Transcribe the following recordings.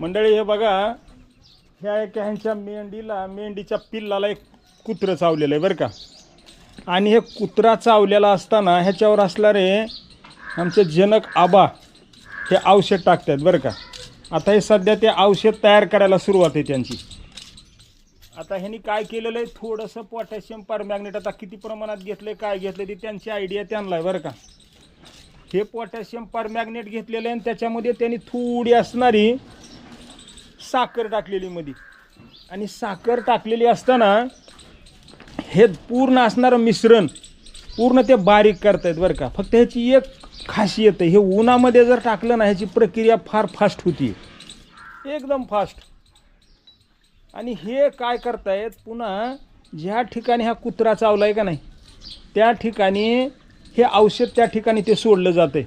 मंडळी हे बघा. ह्या एका ह्यांच्या मेंढीला मेंढीच्या पिल्लाला एक कुत्रं चावलेलं आहे बरं का. आणि हे कुत्रा चावलेला असताना ह्याच्यावर असणारे आमचे जनक आबा हे औषध टाकतात बरं का. आता हे सध्या ते औषध तयार करायला सुरुवात आहे त्यांची. आता ह्यांनी काय केलेलं आहे? थोडंसं पोटॅशियम परमॅग्नेट आता किती प्रमाणात घेतलं काय घेतलं ते त्यांची आयडिया त्यांना आहे बरं का. हे पोटॅशियम परमॅग्नेट घेतलेलं आहे आणि त्याच्यामध्ये त्यांनी थोडी असणारी साखर टाकलेली मध्ये आणि साखर टाकलेली असताना हे पूर्ण असणारं मिश्रण पूर्ण ते बारीक करतायत बरं का. फक्त ह्याची एक खासियत आहे हे उन्हामध्ये जर टाकलं ना ह्याची प्रक्रिया फार फास्ट होती. एकदम फास्ट आणि हे काय करतायत पुन्हा ज्या ठिकाणी हा कुत्रा चावला आहे का नाही त्या ठिकाणी हे औषध त्या ठिकाणी ते सोडलं जाते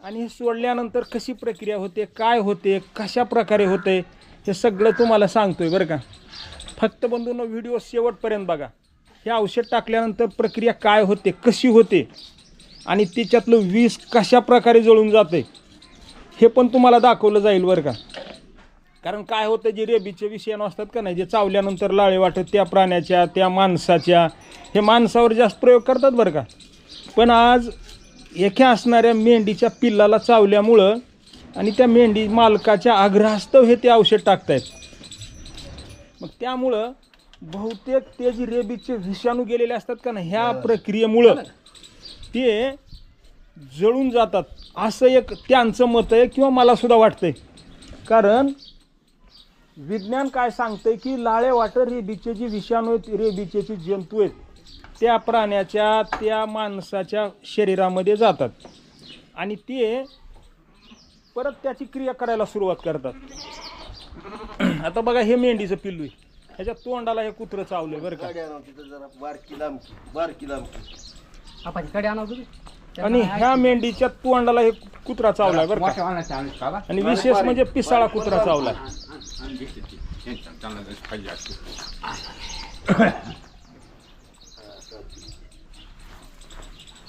आणि हे सोडल्यानंतर कशी प्रक्रिया होते काय होते कशा प्रकारे होते हे सगळं तुम्हाला सांगतोय बरं का. फक्त बंधूंनो व्हिडिओ शेवटपर्यंत बघा. हे औषध टाकल्यानंतर प्रक्रिया काय होते कशी होते आणि त्याच्यातलं वीज कशा प्रकारे जळून जाते हे पण तुम्हाला दाखवलं जाईल बरं का. कारण काय होतं जे रेबीचे विषय असतात का नाही जे चावल्यानंतर लाळे वाटत त्या प्राण्याच्या त्या माणसाच्या हे माणसावर जास्त प्रयोग करतात बरं का. पण आज एका असणाऱ्या मेंढीच्या पिल्लाला चावल्यामुळं आणि त्या मेंढी मालकाच्या आग्रहास्तव हे ते औषध टाकतायत. मग त्यामुळं बहुतेक ते जे रेबीचे विषाणू गेलेले असतात का ना ह्या प्रक्रियेमुळं ते जळून जातात. असं एक त्यांचं मत आहे किंवा मला सुद्धा वाटतंय. कारण विज्ञान काय सांगतंय की लाळे वाटर रेबीचे जे विषाणू आहेत रेबीचे जे जंतू आहेत त्या प्राण्याच्या त्या माणसाच्या शरीरामध्ये जातात आणि ते परत त्याची क्रिया करायला सुरुवात करतात आता बघा हे मेंढीचं पिल्लू आहे ह्याच्या तोंडाला हे कुत्रं चावलं बरं का आणा तिथं जरा बारकी लांबकी बारकी लांबकी आपण कडे आणा तुम्ही आणि ह्या मेंढीच्या तोंडाला हे कुत्रा चावलाय बरं का आणि विशेष म्हणजे पिसाळा कुत्रा चावलाय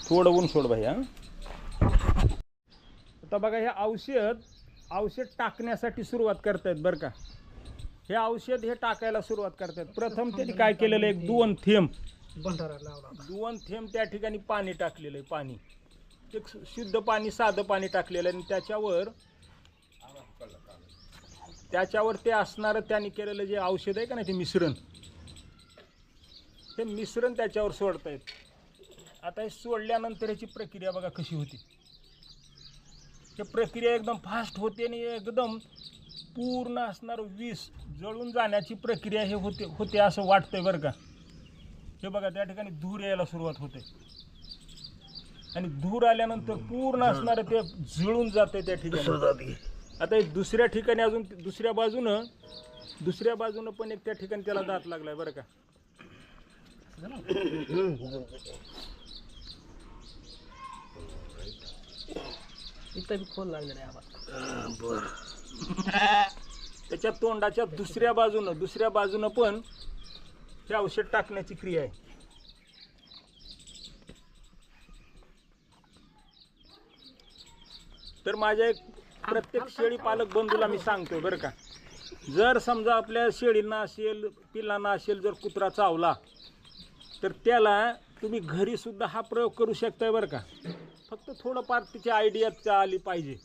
थोडं ऊन सोड भाई आता बघा हे औषध औषध टाकण्यासाठी सुरुवात करतायत बरं का. हे औषध हे टाकायला सुरुवात करतायत. प्रथम त्यांनी काय केलेलं आहे? एक दोन थेंब. दुवन दोन थेंब त्या ठिकाणी पाणी टाकलेलं आहे पाणी. एक शुद्ध पाणी साधं पाणी टाकलेलं आहे आणि त्याच्यावर त्याच्यावर ते असणारं त्यांनी केलेलं जे औषध आहे का नाही ते मिश्रण. ते मिश्रण त्याच्यावर सोडतायत. आता हे सोडल्यानंतर ह्याची प्रक्रिया बघा कशी होती. ते प्रक्रिया एकदम फास्ट होते आणि एकदम पूर्ण असणारं विष जळून जाण्याची प्रक्रिया हे होते होते असं वाटतंय बरं का. हे बघा त्या ठिकाणी धूर यायला सुरुवात होते. आणि धूर आल्यानंतर पूर्ण असणारं ते जळून जाते त्या ठिकाणी. आता हे दुसऱ्या ठिकाणी अजून दुसऱ्या बाजूनं दुसऱ्या बाजूनं पण एक त्या ठिकाणी त्याला दात लागलाय बरं का. इथं बी खोल लागलेलं आहे बर. त्याच्या तोंडाच्या दुसऱ्या बाजूनं दुसऱ्या बाजूनं पण हे औषध टाकण्याची क्रिया आहे. तर माझ्या एक प्रत्येक शेळी पालक बंधूला मी सांगतो बरं का. जर समजा आपल्या शेळींना असेल पिल्लांना असेल जर कुत्रा चावला तर त्याला तुम्ही घरी सुद्धा हा प्रयोग करू शकताय बरं का. फक्त थोडंफार तिची आयडिया आली पाहिजे.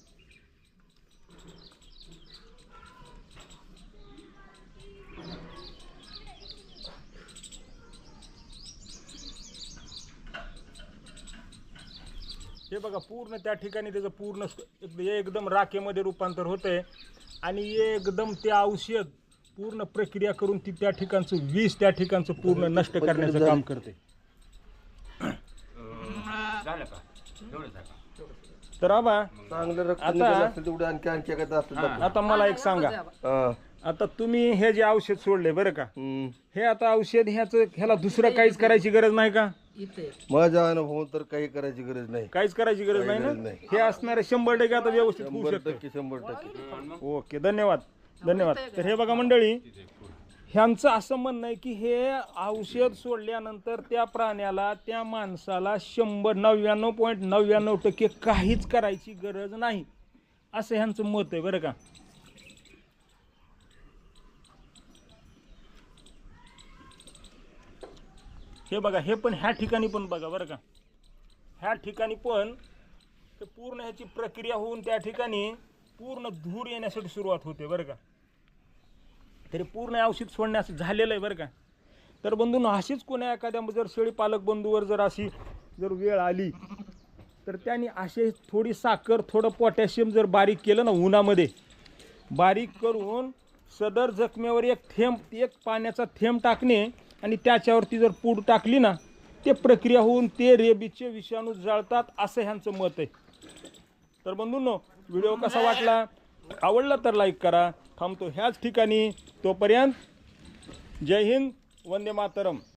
हे बघा पूर्ण त्या ठिकाणी त्याचं पूर्ण एकदम राखेमध्ये रूपांतर होतंय. आणि एकदम ते औषध पूर्ण प्रक्रिया करून ती त्या ठिकाणचं विष त्या ठिकाणचं पूर्ण नष्ट करण्याचं काम करते तर आबा चांगलं रक्त आता- निघालं असेल तेवढं आणखी आणखी एखादं. आता मला एक सांगा. हा. आता तुम्ही हे जे औषध सोडले बरं का? हम्म. हे आता औषध ह्याचं ह्याला दुसरं काहीच करायची गरज नाही का? इथे माझ्या अनुभव तर काही करायची गरज नाही. काहीच करायची गरज नाही गरज ना नाही. हे असणारे शंभर टक्के आता व्यवस्थित होऊ शंभर शकतं. टक्के शंभर टक्के. ओके धन्यवाद. धन्यवाद. तर हे बघा मंडळी ह्यांचं असं म्हणणं आहे की हे औषध सोडल्यानंतर त्या प्राण्याला त्या माणसाला शंभर नव्याण्णव पॉईंट नव्याण्णव टक्के काहीच करायची गरज नाही. असं ह्यांचं मत आहे बरं का? हे बघा हे पण ह्या ठिकाणी पण बघा बरं का? ह्या ठिकाणी पण पूर्ण ह्याची प्रक्रिया होऊन त्या ठिकाणी पूर्ण धूर येण्यासाठी सुरुवात होते बरं का? तरी पूर्ण औषध सोडण्यास झालेलं आहे बरं का. तर बंधून अशीच कोणा एखाद्या जर शेळी पालक बंधूवर जर अशी जर वेळ आली तर त्यांनी असे थोडी साखर थोडं पोटॅशियम जर बारीक केलं ना उन्हामध्ये बारीक करून सदर जखमेवर एक थेंब एक पाण्याचा थेंब टाकणे आणि त्याच्यावरती जर पूड टाकली ना ते प्रक्रिया होऊन ते रेबीचे विषाणू जळतात असं ह्यांचं मत आहे. तर बंधूंनो व्हिडिओ कसा वाटला? आवडला तर लाईक करा. थांबतो ह्याच ठिकाणी तोपर्यंत जय हिंद वंदे मातरम.